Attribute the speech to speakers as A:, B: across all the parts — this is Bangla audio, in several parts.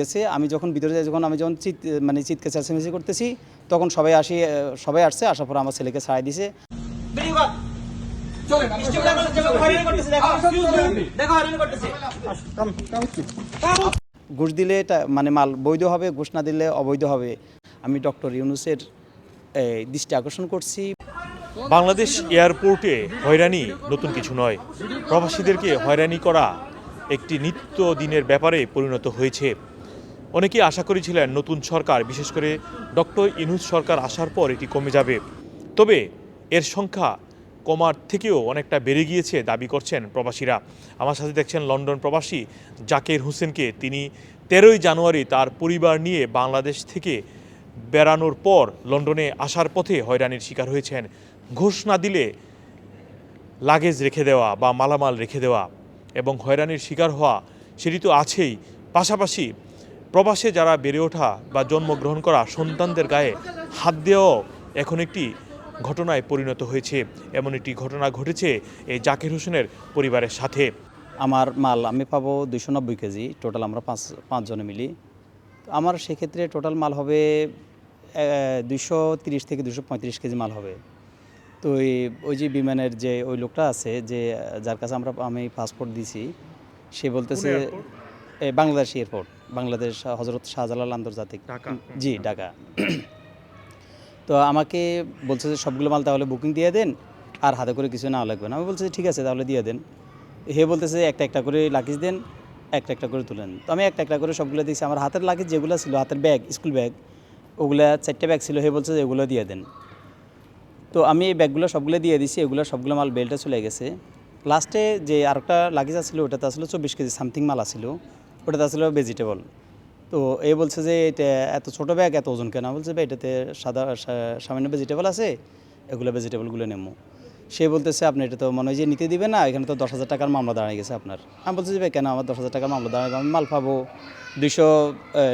A: গেছে, আমি যখন ভিতরে যাই, যখন আমি যখন চিৎ মানে চিৎকার চেঁচামেচি করতেছি, তখন সবাই আসি সবাই আসছে, আসার পর আমার ছেলেকে ছাড়াই দিছে। ঘুষ দিলে এটা মানে মাল বৈধ হবে, ঘুষ না দিলে অবৈধ হবে। আমি ডক্টর ইউনুসের দৃষ্টি আকর্ষণ করছি।
B: বাংলাদেশ এয়ারপোর্টে হয়রানি নতুন কিছু নয়। প্রবাসীদেরকে হয়রানি করা একটি নিত্য দিনের ব্যাপারে পরিণত হয়েছে। অনেকেই আশা করেছিলেন নতুন সরকার, বিশেষ করে ডক্টর ইনুজ সরকার আসার পর এটি কমে যাবে। তবে এর সংখ্যা কমার থেকেও অনেকটা বেড়ে গিয়েছে দাবি করছেন প্রবাসীরা। আমার সাথে দেখছেন লন্ডন প্রবাসী জাকের হোসেনকে। তিনি তেরোই জানুয়ারি তার পরিবার নিয়ে বাংলাদেশ থেকে বেড়ানোর পর লন্ডনে আসার পথে হয়রানির শিকার হয়েছেন। ঘুষ না দিলে লাগেজ রেখে দেওয়া বা মালামাল রেখে দেওয়া এবং হয়রানির শিকার হওয়া, সেটি তো আছেই। পাশাপাশি প্রবাসে যারা বেড়ে ওঠা বা জন্মগ্রহণ করা সন্তানদের গায়ে হাত দেওয়াও এখন একটি ঘটনায় পরিণত হয়েছে। এমন একটি ঘটনা ঘটেছে এই জাকির হোসেনের পরিবারের সাথে।
A: আমার মাল আমি পাবো দুশো নব্বই কেজি টোটাল আমরা পাঁচ পাঁচজনে মিলি। আমার সেক্ষেত্রে টোটাল মাল হবে দুশো তিরিশ থেকে দুশো পঁয়ত্রিশ কেজি মাল হবে। তো ওই ওই যে বিমানের যে ওই লোকটা আছে যে যার কাছে আমরা আমি পাসপোর্ট দিছি সে বলতেছে বাংলাদেশ এয়ারপোর্ট বাংলাদেশ হজরত শাহজালাল আন্তর্জাতিক। জি ঢাকা। তো আমাকে বলছে যে সবগুলো মাল তাহলে বুকিং দিয়ে দেন আর হাতে করে কিছু না লাগবে না। আমি বলছি ঠিক আছে তাহলে দিয়ে দেন। হে বলতেছে একটা একটা করে লাকিজ দেন একটা একটা করে তুলেন তো আমি একটা একটা করে সবগুলো দিয়েছি। আমার হাতের লাকিজ যেগুলো ছিল হাতের ব্যাগ স্কুল ব্যাগ ওগুলা চারটে ব্যাগ ছিল হে বলছে যে এগুলো দিয়ে দেন। তো আমি এই ব্যাগগুলো সবগুলো দিয়ে দিছি এগুলো সবগুলো মাল বেল্টে চলে গেছে। লাস্টে যে আরেকটা লাগেজ আসছিল ওটাতে আসলে চব্বিশ কেজি সামথিং মাল আসছিল ওটাতে আসলে ভেজিটেবল তো এ বলছে যে এটা এত ছোটো ব্যাগ এত ওজন কেন? বলছে, ভাই, এটাতে সাদা সামান্য ভেজিটেবল আছে, এগুলো ভেজিটেবলগুলো নেব সে বলতেছে, আপনি এটা তো মনে হয় যে নিতে দিবে না, এখানে তো দশ হাজার টাকার মামলা দাঁড়িয়ে গেছে আপনার। আমি বলছি যে ভাই, কেন আমার দশ হাজার টাকার মামলা দাঁড়াবে আমি মাল পাবো দুশো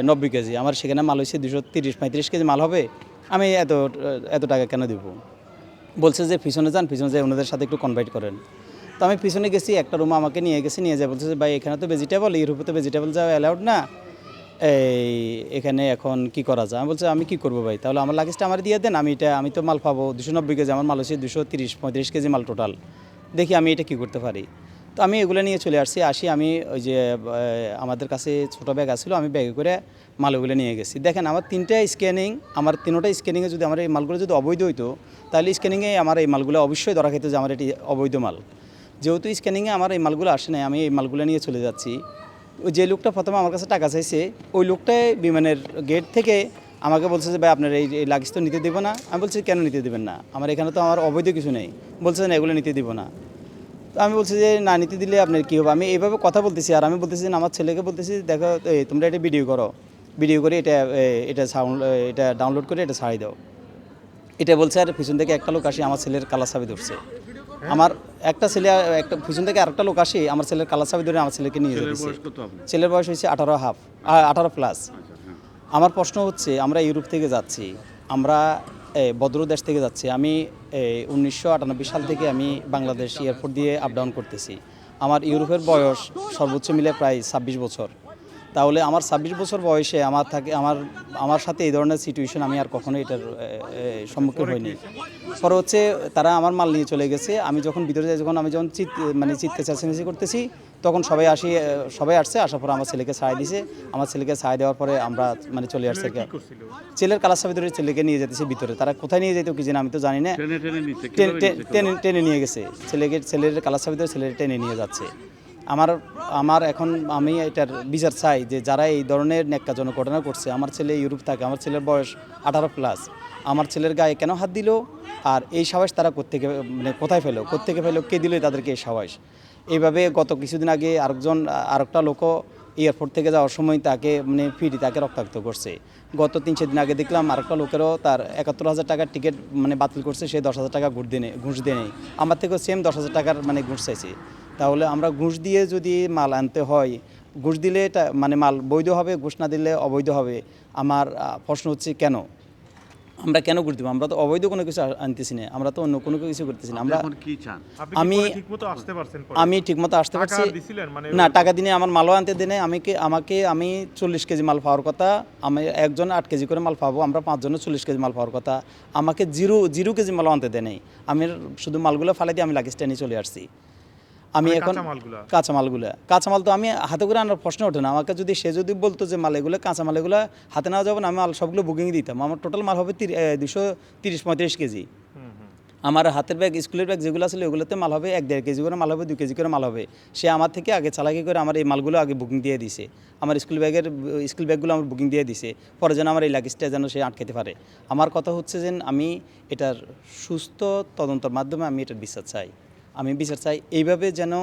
A: নব্বই কেজি। আমার সেখানে মাল হয়েছে দুশো তিরিশ, পঁয়ত্রিশ কেজি মাল হবে, আমি এত এত টাকা কেন দেবো? বলছে যে, পিছনে যান, পিছনে যাই, ওনাদের সাথে একটু কনভাইট করেন। তো আমি পিছনে গেছি, একটা রুম আমাকে নিয়ে গেছি, নিয়ে যায় বলছে ভাই, এখানে তো ভেজিটেবল ইউরোপে তো ভেজিটেবল যাওয়া অ্যালাউড না। এই, এখানে এখন কি করা যায়? আমি বলছি, আমি কি করব ভাই? তাহলে আমার লাগেজটা আমার দিয়ে দেন, আমি এটা, আমি তো মাল পাবো। দুশো নব্বই কেজি আমার মাল হচ্ছে দুশো তিরিশ, পঁয়ত্রিশ কেজি মাল টোটাল দেখি আমি এটা কি করতে পারি? তো আমি এগুলো নিয়ে চলে আসছি, আসি আমি ওই যে আমাদের কাছে ছোটো ব্যাগ আসছিল আমি ব্যাগে করে মালগুলো নিয়ে গেছি। দেখেন, আমার তিনটা স্ক্যানিং আমার তিনোটা স্ক্যানিংয়ে যদি আমার এই মালগুলো যদি অবৈধ হইতো, তাহলে স্ক্যানিংয়ে আমার এই মালগুলো অবশ্যই ধরা খেত যে আমার এটি অবৈধ মাল। যেহেতু স্ক্যানিংয়ে আমার এই মালগুলো আসে নাই, আমি এই মালগুলো নিয়ে চলে যাচ্ছি। ওই যে লোকটা প্রথমে আমার কাছে টাকা চাইছে, ওই লোকটাই বিমানের গেট থেকে আমাকে বলছে যে, ভাই, আপনার এই লাগেজ তো নিতে দেবো না। আমি বলছি, কেন নিতে দেবেন না? আমার এখানে তো আমার অবৈধ কিছু নেই। বলছে, না, এগুলো নিতে দিব না। তো আমি বলছি যে, না, নিতে দিলে আপনার কী হবে? আমি এইভাবে কথা বলতেছি, আর আমি বলতেছি যে আমার ছেলেকে বলতেছি, দেখো তোমরা এটা ভিডিও করো। ভিডিও করে এটা এটা সাউন্ড এটা ডাউনলোড করে এটা ছাড়ি দাও। এটা বলছে, আর পিছন থেকে একটা লোক আসি, আমার ছেলের কালার চাবি ধরছে। আমার একটা ছেলে একটা পিছন থেকে আরেকটা লোক আসি আমার ছেলের কালার চাবি ধরে আমার ছেলেকে নিয়ে যেতেছে। ছেলের বয়স হয়েছে আঠারো হাফ আঠারো প্লাস আমার প্রশ্ন হচ্ছে আমরা ইউরোপ থেকে যাচ্ছি আমরা বদ্র দেশ থেকে যাচ্ছি আমি উনিশশো আটানব্বই সাল থেকে আমি বাংলাদেশ এয়ারপোর্ট দিয়ে আপ ডাউন করতেছি। আমার ইউরোপের বয়স সর্বোচ্চ মিলে প্রায় ছাব্বিশ বছর। তাহলে আমার ছাব্বিশ বছর বয়সে আমার থাকে আমার আমার সাথে এই ধরনের সিচুয়েশন আমি আর কখনো এটার সম্মুখীন হইনি। পরে হচ্ছে তারা আমার মাল নিয়ে চলে গেছে। আমি যখন ভিতরে যাই যখন আমি যখন চিৎ মানে চিৎকে চেঁচামেচি করতেছি তখন সবাই আসি সবাই আসছে আসার পরে আমার ছেলেকে ছাড়াই দিছে। আমার ছেলেকে ছাড়াই দেওয়ার পরে আমরা মানে চলে আসছে ছেলের কালার সাবি ধরে ছেলেকে নিয়ে যেতেছে ভিতরে। তারা কোথায় নিয়ে যেত কি জানি আমি তো জানি না।
C: টেনে টেনে
A: নিয়ে গেছে। ছেলেকে ছেলের কালার সাবি ধরে ছেলের টেনে নিয়ে যাচ্ছে। আমার আমার এখন আমি এটার বিচার চাই যে যারা এই ধরনের ন্যাক্কাজনক ঘটনা করছে, আমার ছেলে ইউরোপ থাকে, আমার ছেলের বয়স আঠারো প্লাস আমার ছেলের গায়ে কেন হাত দিল? আর এই সাবাস তারা কোত্থেকে মানে কোথায় ফেলো? কোত্থেকে ফেলো? কে দিল তাদেরকে এই সাবাস এইভাবে গত কিছুদিন আগে আরেকজন, আরেকটা লোকও এয়ারপোর্ট থেকে যাওয়ার সময় তাকে মানে ফিরি তাকে রক্তাক্ত করছে। গত তিন, চার দিন আগে দেখলাম আরেকটা লোকেরও তার একাত্তর হাজার টাকার টিকিট মানে বাতিল করছে, সে দশ হাজার টাকা ঘুষ দিয়ে ঘুষ দিয়ে নেই আমার থেকেও সেম দশ হাজার টাকার মানে ঘুষ চাইছে। তাহলে আমরা ঘুষ দিয়ে যদি মাল আনতে হয় ঘুষ দিলে এটা মানে মাল বৈধ হবে ঘুষ না দিলে অবৈধ হবে আমার প্রশ্ন হচ্ছে কেন? আমরা কেন করতে পারব? আমরা তো অবৈধ কোনো কিছু আনতেছি না আমরা তো অন্য কোনো কিছু করতেছি না।
C: আমরা কি
A: আমি-
B: কি ঠিকমতো আসতে
A: আমি ঠিকমতো আসতে পারছি।
B: মানে
A: না টাকা দিনে আমার মালও আনতে দেনে আমাকে আমাকে আমি চল্লিশ কেজি মাল পাওয়ার কথা আমি একজন আট কেজি করে মাল পাবো আমরা পাঁচজনে চল্লিশ কেজি মাল পাওয়ার কথা আমাকে জিরো জিরো কেজি মালও আনতে দেয় নেই আমি শুধু মালগুলো ফালাই দিয়ে আমি লাগেজটা নিয়ে চলে আসছি। আমি
B: মানে
A: এখন
B: কাঁচামালগুলা?
A: কাঁচামাল তো আমি হাতে করে আনার প্রশ্ন ওঠে না। আমাকে যদি সে যদি বলতো যে মাল এগুলো কাঁচামাল এগুলো হাতে নেওয়া যাবে না আমি মাল সবগুলো বুকিং দিতাম। আমার টোটাল মাল হবে দুশো তিরিশ পঁয়ত্রিশ কেজি। আমার হাতের ব্যাগ স্কুলের ব্যাগ যেগুলো ছিল ওগুলোতে মাল হবে এক দেড় কেজি করে মাল হবে দু কেজি করে মাল হবে। সে আমার থেকে আগে চালাকি করে আমার এই মালগুলো আগে বুকিং দিয়ে দিছে। আমার স্কুল ব্যাগের স্কুল ব্যাগগুলো আমার বুকিং দিয়ে দিছে। পরে যেন আমার এই লাগেজটা যেন সে আটকাতে পারে। আমার কথা হচ্ছে যে আমি এটার সুস্থ তদন্তর মাধ্যমে আমি এটার বিশ্বাস চাই। আমি বিচার চাই, এইভাবে যেন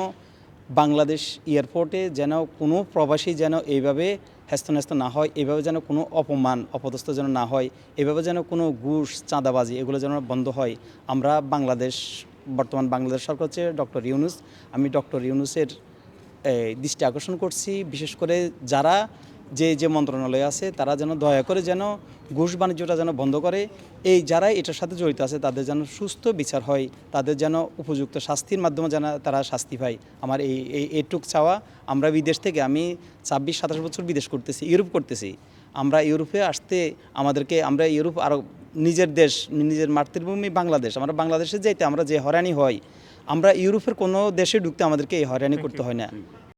A: বাংলাদেশ এয়ারপোর্টে যেন কোনো প্রবাসী যেন এইভাবে হ্যাস্ত না হয়, এইভাবে যেন কোনো অপমান, অপদস্থ যেন না হয় এভাবে যেন কোনো ঘুষ, চাঁদাবাজি এগুলো যেন বন্ধ হয়। আমরা বাংলাদেশ, বর্তমান বাংলাদেশ সরকার হচ্ছে ডক্টর ইউনুস। আমি ডক্টর ইউনুসের দৃষ্টি আকর্ষণ করছি, বিশেষ করে যারা যে যে মন্ত্রণালয় আছে তারা যেন দয়া করে যেন ঘুষ বাণিজ্যটা যেন বন্ধ করে। এই যারা এটার সাথে জড়িত আছে তাদের যেন সুস্থ বিচার হয় তাদের যেন উপযুক্ত শাস্তির মাধ্যমে যেন তারা শাস্তি পায়। আমার এই এই এটুক চাওয়া আমরা বিদেশ থেকে আমি ছাব্বিশ সাতাশ বছর বিদেশ করতেছি ইউরোপ করতেছি। আমরা ইউরোপে আসতে আমাদেরকে আমরা ইউরোপ আরও নিজের দেশ নিজের মাতৃভূমি বাংলাদেশ আমরা বাংলাদেশে যাইতে আমরা যে হয়রানি হয় আমরা ইউরোপের কোনো দেশে ঢুকতে আমাদেরকে এই হয়রানি করতে হয় না।